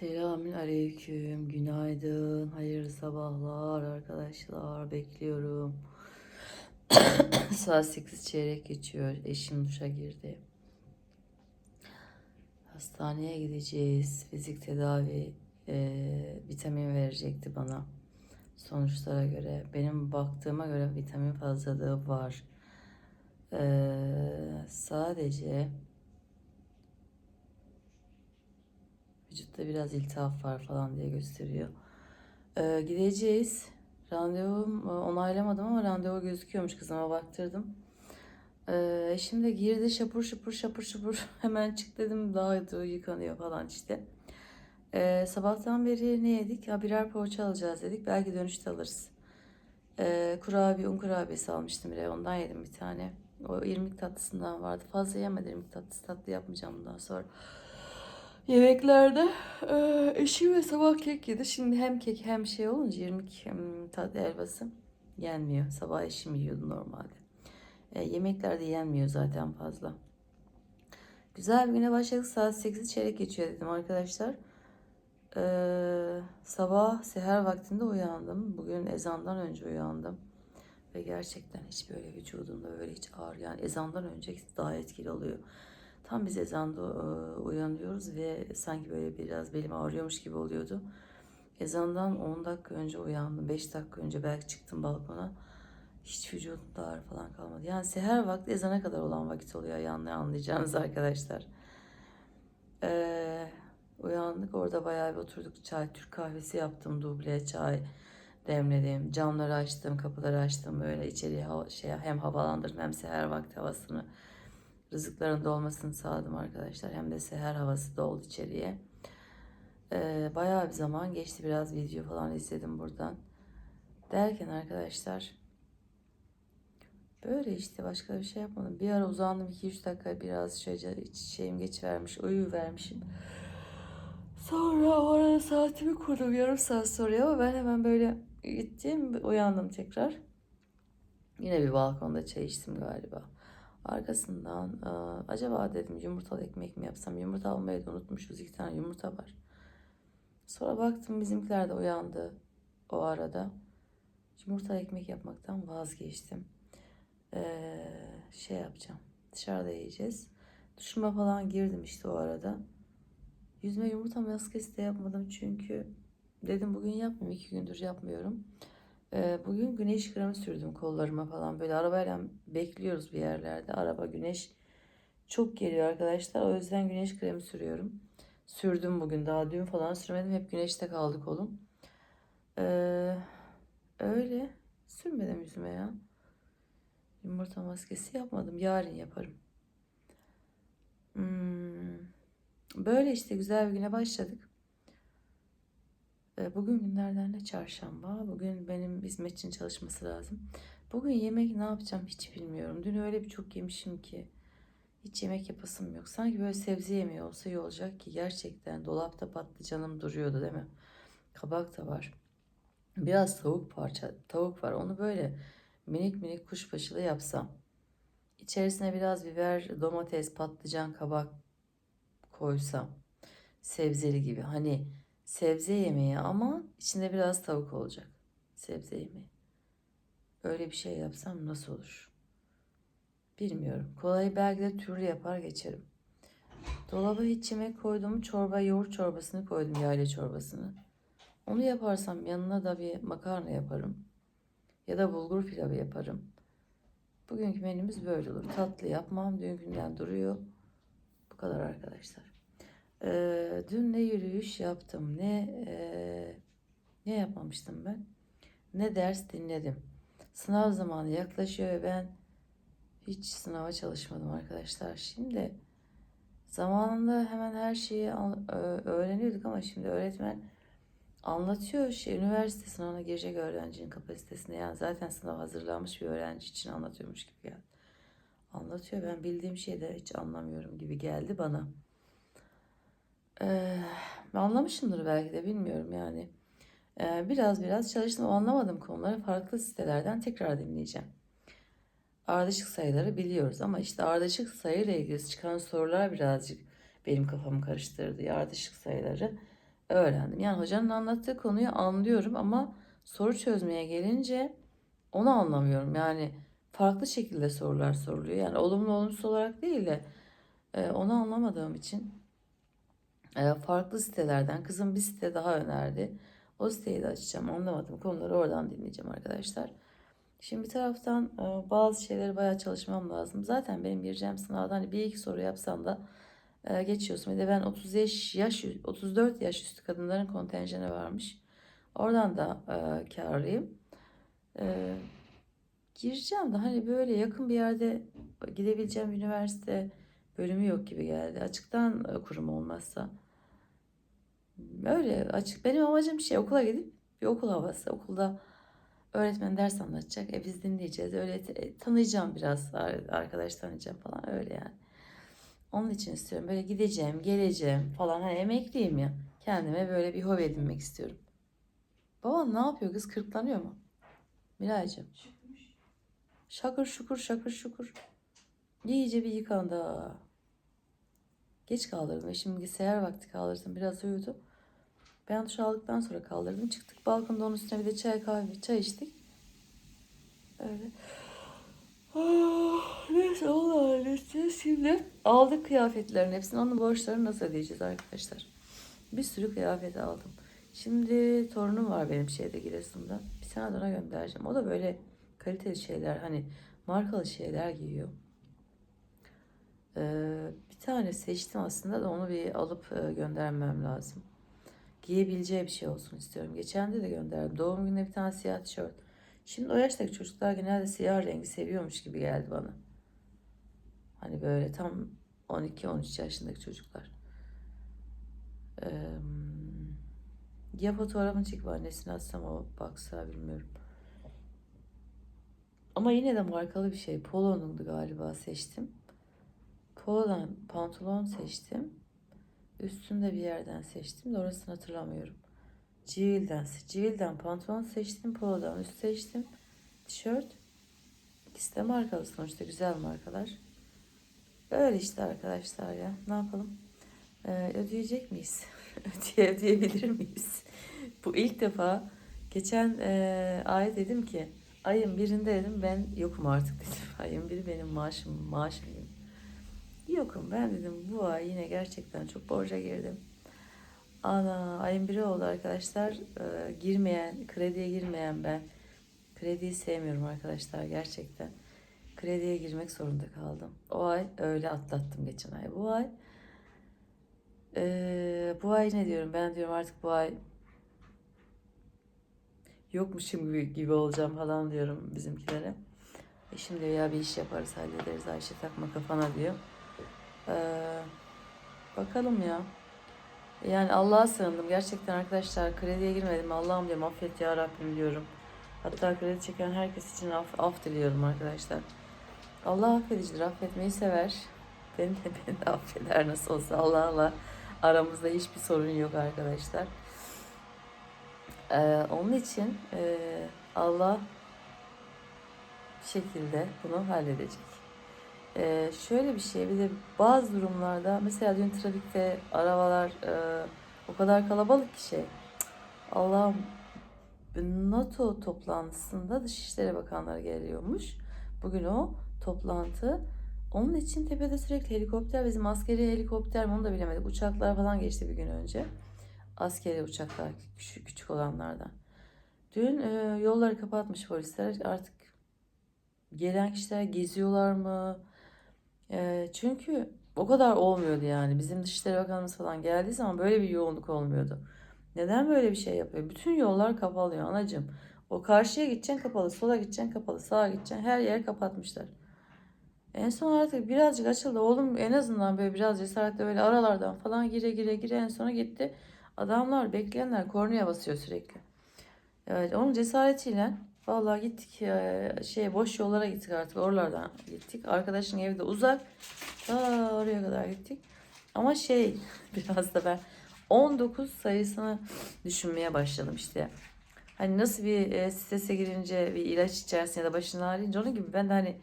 Selamün aleyküm, günaydın, hayırlı sabahlar arkadaşlar, bekliyorum. Saat 8 çeyrek geçiyor, eşim duşa girdi. Hastaneye gideceğiz, fizik tedavi, eee, vitamin verecekti bana. Sonuçlara göre, benim baktığıma göre vitamin fazlalığı var. Eee, sadece Vücutta biraz iltihap var falan diye gösteriyor. Ee, gideceğiz. Randevum e, onaylamadım ama randevu gözüküyormuş kızıma baktırdım. Ee, şimdi girdi şapur şapur şapur şapur hemen çık dedim daha yıkanıyor falan işte. Ee, sabahtan beri ne yedik? Ha, birer poğaça alacağız dedik. Belki dönüşte alırız. Ee, kurabiye, un kurabiyesi almıştım bile. Ondan yedim bir tane. O irmik tatlısından vardı. Fazla yemedim irmik tatlısı. Tatlı yapmayacağım bundan sonra. Yemeklerde eee, eşim ve sabah kek yedi. Şimdi hem kek hem şey olunca 20 hem tat helvası yenmiyor. Sabah eşim yiyordu normalde. E, yemeklerde yenmiyor zaten fazla. Güzel bir güne başladık. Saat 8 çeyrek geçiyor dedim arkadaşlar. Eee, sabah seher vaktinde uyandım. Bugün ezandan önce uyandım. Ve gerçekten hiç böyle vücudumda böyle hiç ağır yani ezandan önce daha etkili oluyor. Tam biz ezanda e, uyanıyoruz ve sanki böyle biraz belim ağrıyormuş gibi oluyordu. Ezandan 10 dakika önce uyandım. 5 dakika önce belki çıktım balkona. Hiç vücudumda ağrı falan kalmadı. Yani seher vakti ezana kadar olan vakit oluyor yani anlayacağınız arkadaşlar. Ee, uyandık orada bayağı bir oturduk. Çay, Türk kahvesi yaptım. Duble çay demledim. Camları açtım, kapıları açtım. Böyle içeriye şey, hem havalandırdım hem seher vakti havasını rızıkların dolmasını sağladım arkadaşlar. Hem de seher havası doldu içeriye. Ee, bayağı bir zaman geçti. Biraz video falan izledim buradan. Derken arkadaşlar böyle işte başka bir şey yapmadım. Bir ara uzandım 2-3 dakika biraz şöyle şeyim geç vermiş. Uyu vermişim. Sonra o arada saatimi kurdum yarım saat sonra ama ben hemen böyle gittim uyandım tekrar. Yine bir balkonda çay içtim galiba. Arkasından e, acaba dedim yumurtalı ekmek mi yapsam? Yumurta almayı da unutmuşuz. iki tane yumurta var. Sonra baktım bizimkiler de uyandı o arada. Yumurtalı ekmek yapmaktan vazgeçtim. Ee, şey yapacağım. Dışarıda yiyeceğiz. Duşuma falan girdim işte o arada. Yüzme yumurta maskesi de yapmadım çünkü dedim bugün yapmayayım. iki gündür yapmıyorum. Bugün güneş kremi sürdüm kollarıma falan. Böyle arabayla bekliyoruz bir yerlerde. Araba güneş çok geliyor arkadaşlar. O yüzden güneş kremi sürüyorum. Sürdüm bugün. Daha dün falan sürmedim. Hep güneşte kaldı kolum. Ee, öyle. Sürmedim yüzüme ya. Yumurta maskesi yapmadım. Yarın yaparım. Hmm. Böyle işte güzel bir güne başladık. Ee, Bugün günlerden ne çarşamba. Bugün benim hizmetçinin çalışması lazım. Bugün yemek ne yapacağım hiç bilmiyorum. Dün öyle bir çok yemişim ki hiç yemek yapasım yok. Sanki böyle sebze yemeği olsa iyi olacak ki gerçekten dolapta patlıcanım duruyordu değil mi? Kabak da var. Biraz tavuk parça, tavuk var. Onu böyle minik minik kuşbaşılı yapsam. İçerisine biraz biber, domates, patlıcan, kabak koysam. Sebzeli gibi. Hani sebze yemeği ama içinde biraz tavuk olacak. Sebze yemeği. Öyle bir şey yapsam nasıl olur? Bilmiyorum. Kolayı belki de türlü yapar geçerim. Dolaba hiç yemek koydum. Çorba, yoğurt çorbasını koydum. Yayla çorbasını. Onu yaparsam yanına da bir makarna yaparım. Ya da bulgur pilavı yaparım. Bugünkü menümüz böyle olur. Tatlı yapmam. Dün günden duruyor. Bu kadar arkadaşlar. Ee, dün ne yürüyüş yaptım ne e, ne yapmamıştım ben ne ders dinledim. Sınav zamanı yaklaşıyor ve ben hiç sınava çalışmadım arkadaşlar. Şimdi zamanında hemen her şeyi öğreniyorduk ama şimdi öğretmen anlatıyor şey üniversite sınavına girecek öğrencinin kapasitesine yani zaten sınav hazırlanmış bir öğrenci için anlatıyormuş gibi geldi. Anlatıyor ben bildiğim de hiç anlamıyorum gibi geldi bana. Ee, anlamışımdır belki de bilmiyorum yani. Ee, biraz biraz çalıştım o anlamadığım konuları farklı sitelerden tekrar dinleyeceğim. Ardışık sayıları biliyoruz ama işte ardışık sayıyla ilgili çıkan sorular birazcık benim kafamı karıştırdı. Ardışık sayıları öğrendim. Yani hocanın anlattığı konuyu anlıyorum ama soru çözmeye gelince onu anlamıyorum. Yani farklı şekilde sorular soruluyor. Yani olumlu olumsuz olarak değil de e, onu anlamadığım için farklı sitelerden kızım bir site daha önerdi. O siteyi de açacağım. Anlamadım. Konuları oradan dinleyeceğim arkadaşlar. Şimdi bir taraftan e, bazı şeyleri bayağı çalışmam lazım. Zaten benim gireceğim sınavda hani bir iki soru yapsam da e, geçiyorsun. Bir de ben 30 yaş, yaş 34 yaş üstü kadınların kontenjanı varmış. Oradan da e, karlıyım. E, gireceğim de hani böyle yakın bir yerde gidebileceğim üniversite bölümü yok gibi geldi. Açıktan e, kurum olmazsa. Öyle açık. Benim amacım şey okula gidip bir okul havası. Okulda öğretmen ders anlatacak. E biz dinleyeceğiz. Öyle te- tanıyacağım biraz. ar- Arkadaş tanıyacağım falan öyle yani. Onun için istiyorum. Böyle gideceğim, geleceğim falan. Hani emekliyim ya. Kendime böyle bir hobi edinmek istiyorum. Baban ne yapıyor? Kız kırklanıyor mu? Miraycığım. Şakır şukur şakır şukur. İyice bir yıkandı. Geç kaldırdım. Şimdi bilgisayar vakti kaldırdım. Biraz uyudu. Ben duş aldıktan sonra kaldırdım. Çıktık balkonda onun üstüne bir de çay kahve çay içtik. Öyle. Ah, Neyse onu halledeceğiz. Şimdi aldık kıyafetlerin hepsini. Onun borçlarını nasıl ödeyeceğiz arkadaşlar? Bir sürü kıyafet aldım. Şimdi torunum var benim şeyde Giresun'da. Bir de ona göndereceğim. O da böyle kaliteli şeyler hani markalı şeyler giyiyor. Ee, bir tane seçtim aslında da onu bir alıp e, göndermem lazım. Giyebileceği bir şey olsun istiyorum. Geçen de de gönderdim. Doğum gününe bir tane siyah tişört. Şimdi o yaştaki çocuklar genelde siyah rengi seviyormuş gibi geldi bana. Hani böyle tam 12-13 yaşındaki çocuklar. Ee, ya fotoğrafını çekip annesine atsam o baksa bilmiyorum. Ama yine de markalı bir şey. Polo'nundu galiba seçtim. Polo'dan pantolon seçtim. Üstünde bir yerden seçtim de orasını hatırlamıyorum. Civil'den, Civil'den pantolon seçtim. Polo'dan üst seçtim. Tişört. İkisi de markalı sonuçta güzel markalar. Öyle işte arkadaşlar ya. Ne yapalım? Ee, ödeyecek miyiz? Ödeye, ödeyebilir miyiz? Bu ilk defa geçen e, ay dedim ki ayın birinde dedim ben yokum artık dedim. Ayın biri benim maaşım, maaşım dedim. Yokum ben dedim bu ay yine gerçekten çok borca girdim. Ana ayın biri oldu arkadaşlar. Ee, girmeyen, krediye girmeyen ben. Krediyi sevmiyorum arkadaşlar gerçekten. Krediye girmek zorunda kaldım. O ay öyle atlattım geçen ay. Bu ay ee, bu ay ne diyorum ben diyorum artık bu ay yokmuşum gibi, gibi olacağım falan diyorum bizimkilere. E şimdi ya bir iş yaparız hallederiz Ayşe takma kafana diyor. Ee, bakalım ya. Yani Allah'a sığındım. Gerçekten arkadaşlar krediye girmedim. Allah'ım diyorum affet ya Rabbim diyorum. Hatta kredi çeken herkes için af, af diliyorum arkadaşlar. Allah affedicidir. Affetmeyi sever. Beni de, beni de affeder nasıl olsa. Allah'la aramızda hiçbir sorun yok arkadaşlar. Ee, onun için e, Allah bir şekilde bunu halledecek. Ee, şöyle bir şey bir de bazı durumlarda mesela dün trafikte arabalar e, o kadar kalabalık ki şey. Allah'ım NATO toplantısında Dışişleri Bakanları geliyormuş. Bugün o toplantı. Onun için tepede sürekli helikopter bizim askeri helikopter mi onu da bilemedik. Uçaklar falan geçti bir gün önce. Askeri uçaklar küçük, küçük olanlardan. Dün e, yolları kapatmış polisler. Artık gelen kişiler geziyorlar mı? E, çünkü o kadar olmuyordu yani. Bizim Dışişleri Bakanımız falan geldiği zaman böyle bir yoğunluk olmuyordu. Neden böyle bir şey yapıyor? Bütün yollar kapalı anacığım. O karşıya gideceksin kapalı, sola gideceksin kapalı, sağa gideceksin her yer kapatmışlar. En son artık birazcık açıldı. Oğlum en azından böyle biraz cesaretle böyle aralardan falan gire gire gire en sona gitti. Adamlar bekleyenler kornaya basıyor sürekli. Evet onun cesaretiyle vallahi gittik e, şey boş yollara gittik artık oralardan gittik. Arkadaşın evi de uzak. Ta oraya kadar gittik. Ama şey biraz da ben 19 sayısını düşünmeye başladım işte. Hani nasıl bir e, strese girince bir ilaç içersin ya da başın ağrıyınca onun gibi ben de hani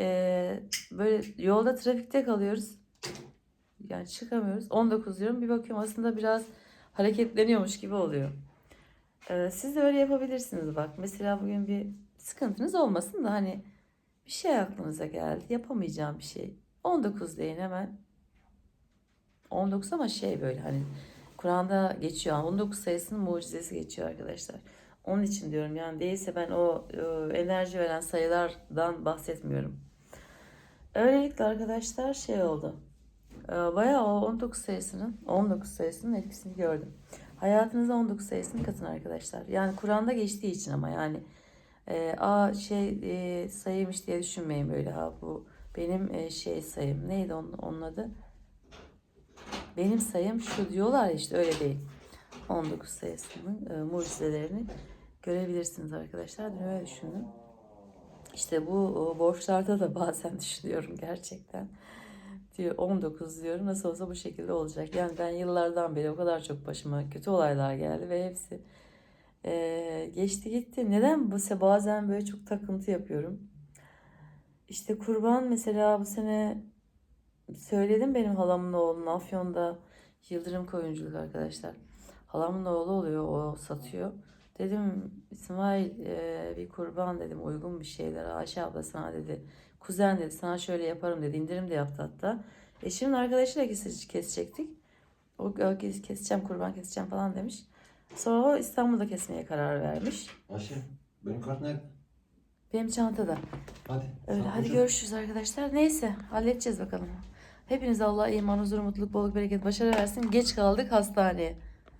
e, böyle yolda trafikte kalıyoruz. Yani çıkamıyoruz. 19 diyorum. Bir bakıyorum aslında biraz hareketleniyormuş gibi oluyor. Ee, siz de öyle yapabilirsiniz bak. Mesela bugün bir sıkıntınız olmasın da hani bir şey aklınıza geldi. Yapamayacağım bir şey. 19 deyin hemen. 19 ama şey böyle hani Kur'an'da geçiyor. 19 sayısının mucizesi geçiyor arkadaşlar. Onun için diyorum yani değilse ben o e, enerji veren sayılardan bahsetmiyorum. Öylelikle arkadaşlar şey oldu. E, Bayağı o 19 sayısının 19 sayısının etkisini gördüm. Hayatınıza 19 sayısını katın arkadaşlar. Yani Kur'an'da geçtiği için ama yani e, a şey e, sayıymış diye düşünmeyin böyle ha bu benim e, şey sayım neydi onun, onun adı? Benim sayım şu diyorlar işte öyle değil. 19 sayısının e, mucizelerini görebilirsiniz arkadaşlar. Dün öyle düşündüm. İşte bu borçlarda da bazen düşünüyorum gerçekten. Diyor 19 diyorum nasıl olsa bu şekilde olacak. Yani ben yıllardan beri o kadar çok başıma kötü olaylar geldi ve hepsi e, geçti gitti. Neden bu bazen böyle çok takıntı yapıyorum. İşte kurban mesela bu sene söyledim benim halamın oğlunun Afyon'da Yıldırım Koyunculuk arkadaşlar. Halamın oğlu oluyor o satıyor. Dedim İsmail e, bir kurban dedim uygun bir şeyler. Ayşe abla sana dedi. Kuzen dedi sana şöyle yaparım dedi. indirim de yaptı hatta. Eşimin arkadaşıyla kes- kesecektik. O o kes- keseceğim kurban keseceğim falan demiş. Sonra o İstanbul'da kesmeye karar vermiş. Ayşe benim kart nerede? Benim çantada. Hadi. Öyle hadi ol. görüşürüz arkadaşlar. Neyse halledeceğiz bakalım. Hepinize Allah iman, huzur, mutluluk, bolluk, bereket, başarı versin. Geç kaldık hastaneye.